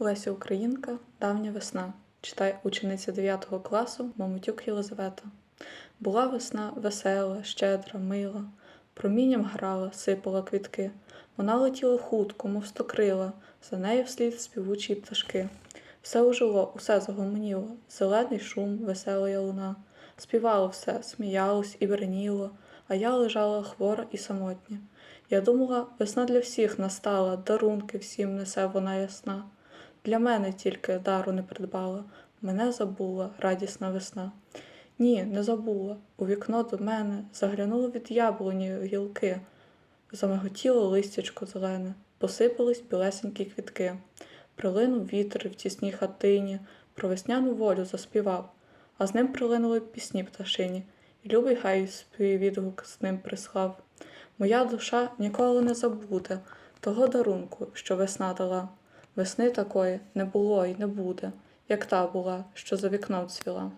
Леся Українка, давня весна. Читає учениця 9 класу Мамотюк Єлизавета. Була весна весела, щедра, мила, промінням грала, сипала квітки. Вона летіла хутко, мов стокрила, за нею вслід співучі пташки. Все ожило, усе загомоніло, зелений шум, весела луна. Співало все, сміялось і браніло, а я лежала хвора і самотня. Я думала, весна для всіх настала, дарунки всім несе вона ясна. Для мене тільки дару не придбала, мене забула радісна весна. Ні, не забула. У вікно до мене заглянуло від яблуні гілки, замиготіло листячко зелене, посипались білесенькі квітки. Прилинув вітер в тісній хатині, про весняну волю заспівав, а з ним прилинули пісні пташині, і любий гай свій відгук з ним прислав. Моя душа ніколи не забуде того дарунку, що весна дала. Весни такої не було і не буде, як та була, що за вікном цвіла.